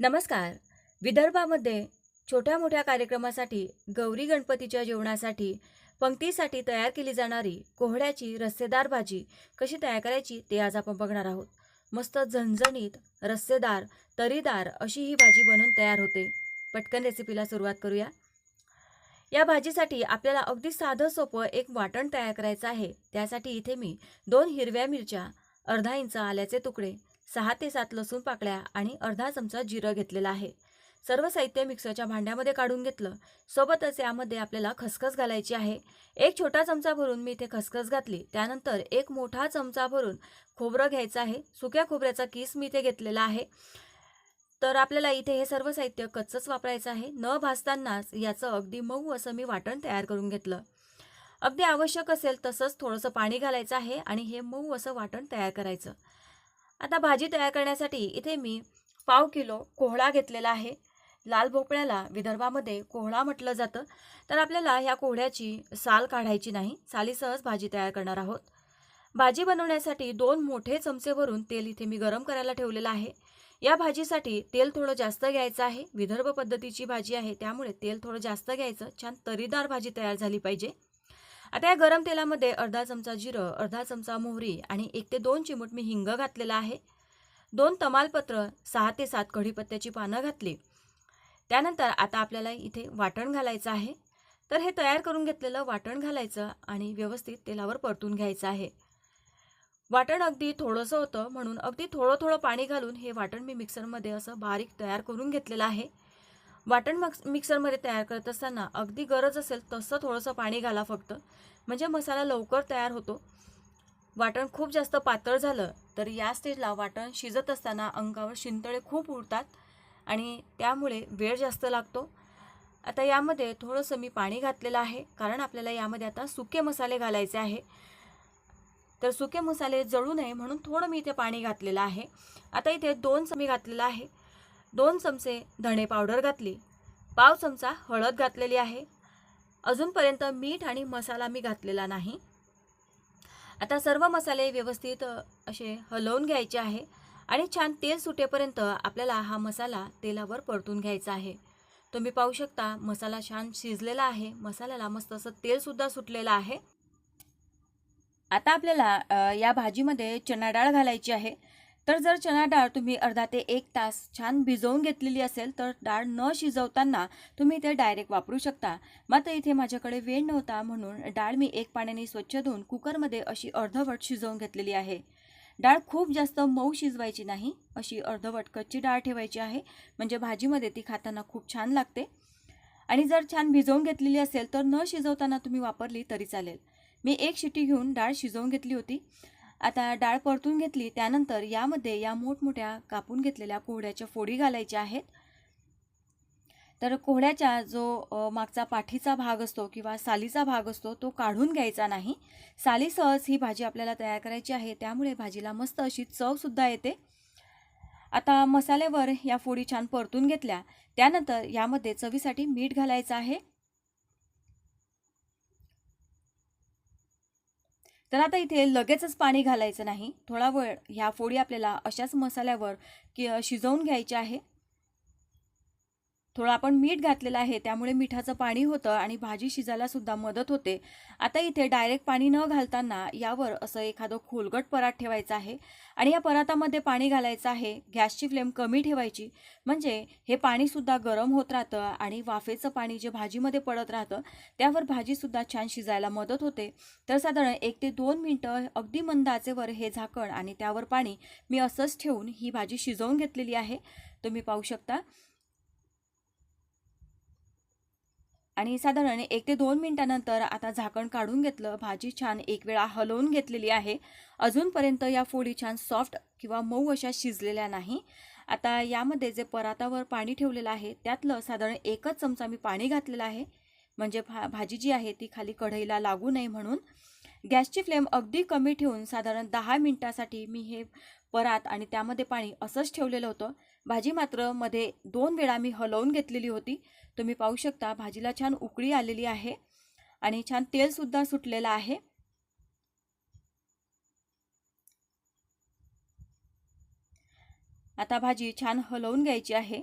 नमस्कार. विदर्भामध्ये छोट्या मोठ्या कार्यक्रमासाठी गौरी गणपतीच्या जेवणासाठी पंक्तीसाठी तयार केली जाणारी कोहड्याची रस्सेदार भाजी कशी तयार करायची ते आज आपण बघणार आहोत. मस्त झणझणीत रस्सेदार तरीदार अशी ही भाजी बनून तयार होते. पटकन रेसिपीला सुरुवात करूया. या भाजीसाठी आपल्याला अगदी साधं सोपं एक वाटण तयार करायचं आहे. त्यासाठी इथे मी दोन हिरव्या मिरच्या अर्धा इंच आल्याचे तुकडे सहा ते सात लसूण पाकळ्या आणि अर्धा चमचा जिरं घेतलेला आहे. सर्व साहित्य मिक्सरच्या भांड्यामध्ये काढून घेतलं. सोबतच यामध्ये आपल्याला खसखस घालायची आहे. एक छोटा चमचा भरून मी इथे खसखस घातली. त्यानंतर एक मोठा चमचा भरून खोबरं घ्यायचं आहे. सुक्या खोबऱ्याचा किस मी इथे घेतलेला आहे. तर आपल्याला इथे हे सर्व साहित्य कच्चंच वापरायचं आहे. न भाजतानाच याचं अगदी मऊ असं मी वाटण तयार करून घेतलं. अगदी आवश्यक असेल तसंच थोडंसं पाणी घालायचं आहे आणि हे मऊ असं वाटण तयार करायचं. आता भाजी तयार करण्यासाठी इथे मी पाव किलो कोहळा घेतलेला आहे. लाल भोपळ्याला विदर्भामध्ये कोहळा म्हटलं जातं. तर आपल्याला ह्या कोहळ्याची साल काढायची नाही. सालीसहज भाजी तयार करणार आहोत. भाजी बनवण्यासाठी दोन मोठे चमचे भरून तेल इथे मी गरम करायला ठेवलेलं आहे. या भाजीसाठी तेल थोडं जास्त घ्यायचं आहे. विदर्भ पद्धतीची भाजी आहे. त्यामुळे तेल थोडं जास्त घ्यायचं. छान तरीदार भाजी तयार झाली पाहिजे. आता या गरम तेलामध्ये अर्धा चमचा जिरं अर्धा चमचा मोहरी आणि एक ते दोन चिमूट मी हिंग घातलेला आहे. दोन तमालपत्र सहा ते सात कढीपत्त्याची पानं घातली. त्यानंतर आता आपल्याला इथे वाटण घालायचं आहे. तर हे तयार करून घेतलेलं वाटण घालायचं आणि व्यवस्थित तेलावर परतून घ्यायचं आहे. वाटण अगदी थोडंसं होतं म्हणून अगदी थोडं थोडं पाणी घालून हे वाटण मी मिक्सरमध्ये असं बारीक तयार करून घेतलेलं आहे. वाटण मिक्सरमध्ये तयार करत असताना अगदी गरज असेल तसं थोडंसं पाणी घाला फक्त. म्हणजे मसाला लवकर तयार होतो. वाटण खूप जास्त पातळ झालं तर या स्टेजला वाटण शिजत असताना अंगावर शिंतळे खूप उडतात आणि त्यामुळे वेळ जास्त लागतो. आता यामध्ये थोडंसं मी पाणी घातलेलं आहे कारण आपल्याला यामध्ये आता सुके मसाले घालायचे आहे. तर सुके मसाले जळू नये म्हणून थोडं मी इथे पाणी घातलेलं आहे. आता इथे दोन चमी घातलेलं आहे. दोन चमचे धणे पावडर घातली. पाव चमचा हळद घातलेली आहे. अजूनपर्यंत मीठ आणि मसाला मी घातलेला नाही. आता सर्व मसाले व्यवस्थित असे हलवून घ्यायचे आहे आणि छान तेल सुटेपर्यंत आपल्याला हा मसाला तेलावर परतून घ्यायचा आहे. तुम्ही पाहू शकता मसाला छान शिजलेला आहे. मसाल्याला मस्त असं तेलसुद्धा सुटलेलं आहे. आता आपल्याला या भाजीमध्ये चणा डाळ घालायची आहे. तर जर चणा डाळ तुम्ही अर्धा ते एक तास छान भिजवून घेतलेली असेल तर डाळ न शिजवताना तुम्ही ते डायरेक्ट वापरू शकता. मात्र इथे माझ्याकडे वेळ नव्हता म्हणून डाळ मी एक पाण्याने स्वच्छ धुवून कुकरमध्ये अशी अर्धवट शिजवून घेतलेली आहे. डाळ खूप जास्त मऊ शिजवायची नाही अशी अर्धवट कच्ची डाळ ठेवायची आहे म्हणजे भाजीमध्ये ती खाताना खूप छान लागते. आणि जर छान भिजवून घेतलेली असेल तर न शिजवताना तुम्ही वापरली तरी चालेल. मी एक शिटी घेऊन डाळ शिजवून घेतली होती. आता डाळ परतून घेतली त्यानंतर यामध्ये या मोठमोठ्या कापून घेतलेल्या कोहड्याच्या फोडी घालायच्या आहेत. तर कोहड्याच्या जो मागचा पाठीचा भाग असतो किंवा सालीचा भाग असतो तो काढून घ्यायचा नाही. सालीसहज ही भाजी आपल्याला तयार करायची आहे त्यामुळे भाजीला मस्त अशी चवसुद्धा येते. आता मसाल्यावर या फोडी छान परतून घेतल्या त्यानंतर यामध्ये चवीसाठी मीठ घालायचं आहे. तर आता इथे लगेचच पाणी घालायचं नाही. थोडा वेळ ह्या फोडी आपल्याला अशाच मसाल्यावर की शिजवून घ्यायच्या आहे. थोडं आपण मीठ घातलेलं आहे त्यामुळे मिठाचं पाणी होतं आणि भाजी शिजायला सुद्धा मदत होते. आता इथे डायरेक्ट पाणी न घालताना यावर असं एखादं खोलगट परात ठेवायचं आहे आणि या परातामध्ये पाणी घालायचं आहे. गॅसची फ्लेम कमी ठेवायची म्हणजे हे पाणीसुद्धा गरम होत राहतं आणि वाफेचं पाणी जे भाजीमध्ये पडत राहतं त्यावर भाजीसुद्धा छान शिजायला मदत होते. तर साधारण एक ते दोन मिनटं अगदी मंद आचेवर हे झाकण आणि त्यावर पाणी मी असंच ठेवून ही भाजी शिजवून घेतलेली आहे. तुम्ही पाहू शकता. आणि साधारण एक ते दोन मिनटानंतर आता झाकण काढून घेतलं. भाजी छान एक वेळा हलवून घेतलेली आहे. अजूनपर्यंत या फोडी छान सॉफ्ट किंवा मऊ अशा शिजलेल्या नाही. आता यामध्ये जे परातावर पाणी ठेवलेलं आहे त्यातलं साधारण एकच चमचा मी पाणी घातलेलं आहे. म्हणजे भा भाजी जी आहे ती खाली कढईला लागू नये म्हणून. गॅसची फ्लेम अगदी कमी ठेवून साधारण दहा मिनटासाठी मी हे परात आणि त्यामध्ये पाणी असंच ठेवलेलं होतं. भाजी मात्रमध्ये दोन वेळा मी हलवून घेतलेली होती. तुम्ही पाहू शकता भाजीला छान उकळी आलेली आहे आणि छान तेलसुद्धा सुटलेलं आहे. आता भाजी छान हलवून घ्यायची आहे.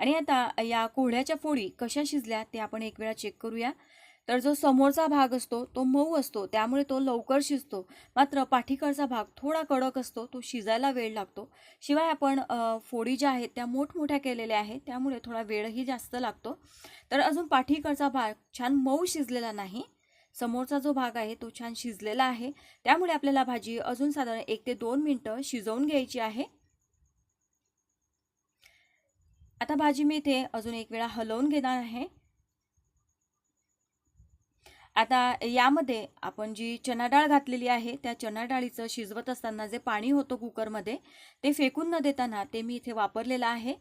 आणि आता या कोहळ्याच्या फोडी कशा शिजल्या ते आपण एक वेळा चेक करूया. तर जो समोरचा भाग असतो तो मऊ असतो. त्यामुळे तो लवकर शिजतो. मात्र पाठीकडचा भाग थोडा कडक असतो तो शिजायला वेळ लागतो. शिवाय आपण फोडी ज्या आहेत त्या मोठमोठ्या केलेल्या आहेत. त्यामुळे थोडा वेळही जास्त लागतो. तर अजून पाठीकडचा भाग छान मऊ शिजलेला नाही. समोरचा जो भाग आहे तो छान शिजलेला आहे. त्यामुळे आपल्याला भाजी अजून साधारण एक ते दोन मिनटं शिजवून घ्यायची आहे. आता भाजी मी इथे अजून एक वेळा हलवून घेणार आहे. आता यामध्ये आपण जी चना डाळ घातलेली आहे त्या चना डाळीचं शिजवत असताना जे पाणी होतं कुकरमध्ये ते फेकून न देताना ते मी इथे वापरलेलं आहे.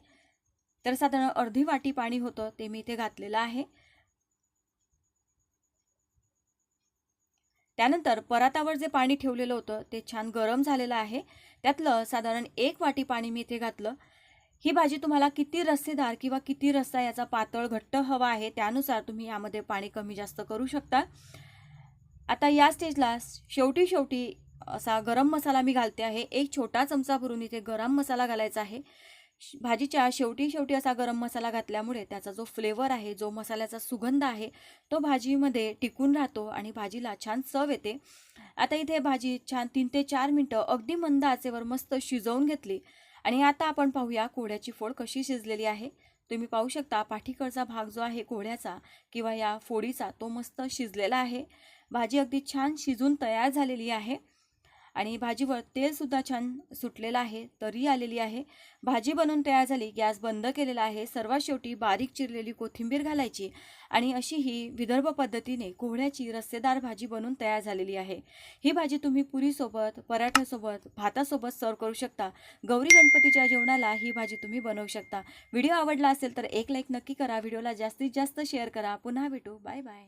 तर साधारण अर्धी वाटी पाणी होतं ते मी इथे घातलेलं आहे. त्यानंतर परातावर जे पाणी ठेवलेलं होतं ते छान गरम झालेलं आहे. त्यातलं साधारण एक वाटी पाणी मी इथे घातलं. ही भाजी तुम्हाला किती रस्सेदार किंवा किती रस्सा याचा पातळ घट्ट हवा आहे त्यानुसार तुम्ही यामध्ये पाणी कमी जास्त करू शकता. आता या स्टेजला शेवटी शेवटी असा गरम मसाला मी घालते आहे. एक छोटा चमचा भरून इथे गरम मसाला घालायचा आहे. भाजीच्या शेवटी शेवटी असा गरम मसाला घातल्यामुळे त्याचा जो फ्लेवर आहे जो मसाल्याचा सुगंध आहे तो भाजीमध्ये टिकून राहतो आणि भाजीला छान चव येते. आता इथे भाजी छान तीन ते चार मिनटं अगदी मंद आचेवर मस्त शिजवून घेतली. आणि आता आपण पाहूया कोड्याची फोड कशी शिजलेली आहे. तुम्ही पाहू शकता पाठीकडचा भाग जो आहे कोहड्याचा किंवा या फोडीचा तो मस्त शिजलेला आहे. भाजी अगदी छान शिजून तयार झालेली आहे. आणि भाजीवर तेलसुद्धा छान सुटलेलं आहे तरी आलेली आहे. भाजी बनवून तयार झाली गॅस बंद केलेला आहे. सर्वात शेवटी बारीक चिरलेली कोथिंबीर घालायची आणि अशी ही विदर्भ पद्धतीने कोहड्याची रस्सेदार भाजी बनवून तयार झालेली आहे. ही भाजी तुम्ही पुरीसोबत पराठ्यासोबत भातासोबत सर्व करू शकता. गौरी गणपतीच्या जेवणाला ही भाजी तुम्ही बनवू शकता. व्हिडिओ आवडला असेल तर एक लाईक नक्की करा. व्हिडिओला जास्तीत जास्त शेअर करा. पुन्हा भेटू. Bye bye.